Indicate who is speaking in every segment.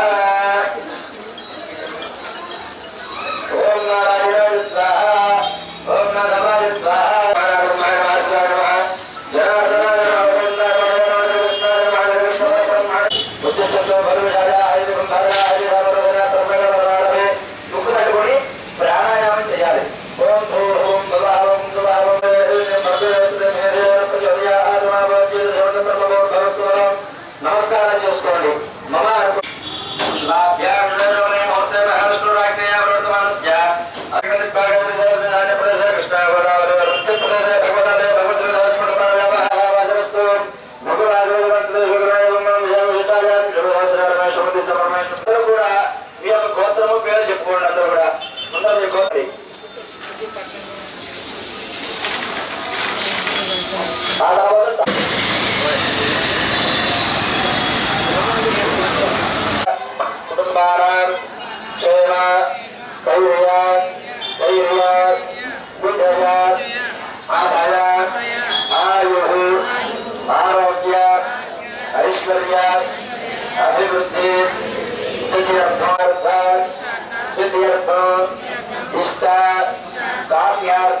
Speaker 1: Uh... Subrahmanyam అందరూ కూడా మీ యొక్క గోత్రము పేరు చెప్పుకోండి అందరూ కూడా. ముందర మీ గోత్రి. కుటుంబారాం క్షేమ Senior Bank, Senior Bank, está caminhar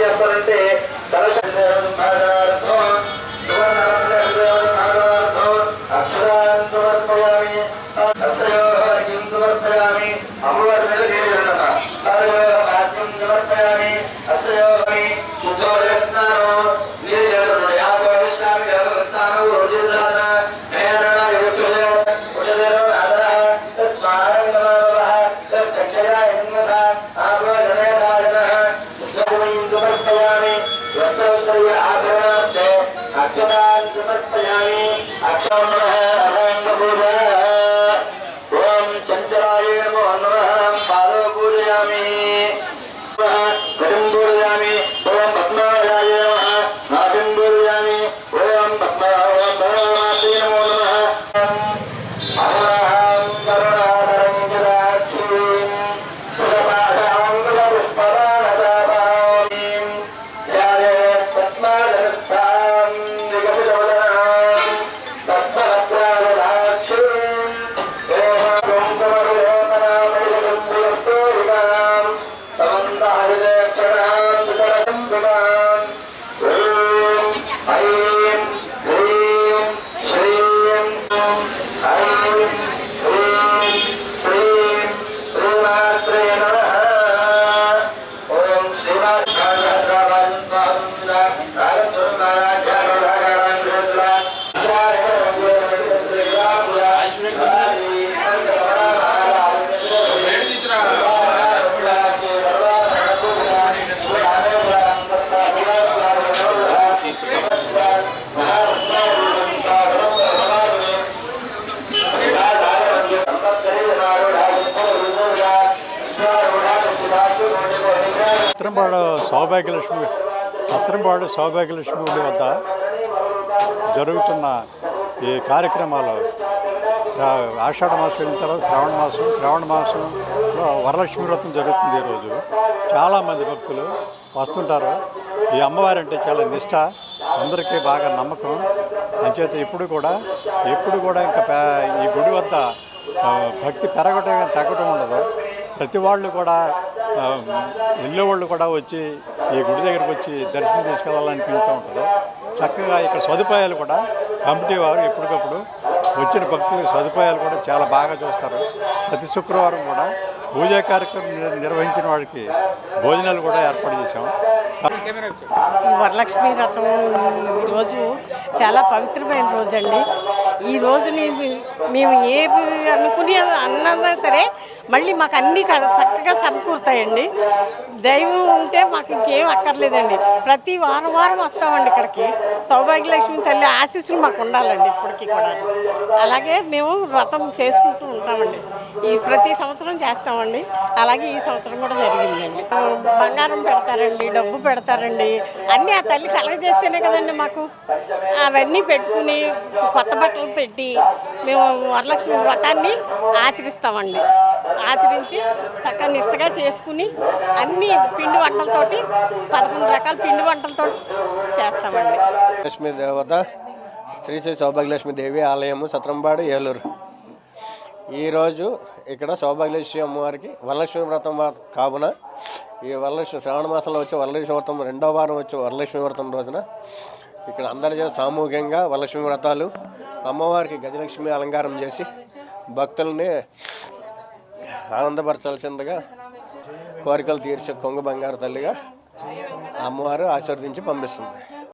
Speaker 1: చేస్తారంటే అమ్మవారి మీద అత్తయోగమి
Speaker 2: శుద్ధోదయస్నానం సౌభాగ్యలక్ష్మి సత్రంపాడు సౌభాగ్యలక్ష్మి గుడి వద్ద జరుగుతున్న ఈ కార్యక్రమాలు ఆషాఢ మాసం వెళ్ళిన తర్వాత శ్రావణ మాసం శ్రావణ మాసంలో వరలక్ష్మి వ్రతం జరుగుతుంది ఈరోజు చాలామంది భక్తులు వస్తుంటారు. ఈ అమ్మవారి అంటే చాలా నిష్ట అందరికీ బాగా నమ్మకం. అంచేత ఇప్పుడు కూడా ఎప్పుడు కూడా ఇంకా ఈ గుడి వద్ద భక్తి పెరగటం తగ్గటం ఉండదు. ప్రతి వాళ్ళు కూడా వెళ్ళేవాళ్ళు వాళ్ళు కూడా వచ్చి ఈ గుడి దగ్గరకు వచ్చి దర్శనం తీసుకెళ్ళాలనిపిస్తూ ఉంటుంది. చక్కగా ఇక్కడ సదుపాయాలు కూడా కమిటీ వారు ఎప్పటికప్పుడు వచ్చిన భక్తులకు సదుపాయాలు కూడా చాలా బాగా చూస్తారు. ప్రతి శుక్రవారం కూడా పూజా కార్యక్రమం నిర్వహించిన వాడికి భోజనాలు కూడా ఏర్పాటు చేశాం.
Speaker 3: ఈ వరలక్ష్మి వ్రతం ఈరోజు చాలా పవిత్రమైన రోజు అండి ఈ రోజుని మేము ఏ అనుకుని అన్నదా సరే మళ్ళీ మాకు అన్నీ చక్కగా సమకూరుతాయండి. దైవం ఉంటే మాకు ఇంకేం అక్కర్లేదండి. ప్రతి వారం వారం వస్తామండి ఇక్కడికి. సౌభాగ్యలక్ష్మి తల్లి ఆశీస్సులు మాకు ఉండాలండి ఇప్పటికీ కూడా. అలాగే మేము వ్రతం చేసుకుంటూ ఉంటామండి. ఈ ప్రతి సంవత్సరం చేస్తామండి. అలాగే ఈ సంవత్సరం కూడా జరిగిందండి. బంగారం పెడతారండి డబ్బు పెడతారండి. అన్నీ ఆ తల్లి కలగజేస్తేనే కదండి మాకు. అవన్నీ పెట్టుకుని కొత్త బట్టలు పెట్టి మేము వరలక్ష్మి వ్రతాన్ని ఆచరిస్తామండి. ఆచరించి చక్కగా నిష్టగా చేసుకుని అన్ని పిండి వంటలతోటి పదకొండు రకాల పిండి వంటలతో చేస్తామండి.
Speaker 4: లక్ష్మీ దేవత శ్రీ శ్రీ సౌభాగ్యలక్ష్మి దేవి ఆలయము సత్రంపాడు ఏలూరు. ఈరోజు ఇక్కడ సౌభాగ్యలక్ష్మి అమ్మవారికి వరలక్ష్మి వ్రతం కావున ఈ వరలక్ష్మి శ్రావణ మాసంలో వచ్చే వరలక్ష్మి వ్రతం రెండో వారం వచ్చే వరలక్ష్మి వ్రతం రోజున ఇక్కడ అందరి జన సామూహికంగా వరలక్ష్మి వ్రతాలు అమ్మవారికి గజలక్ష్మి అలంకారం చేసి భక్తుల్ని ఆనందపరచాల్సిందిగా కోరికలు తీర్చే కొంగు బంగారు తల్లిగా అమ్మవారు ఆశీర్వదించి పంపిస్తుంది.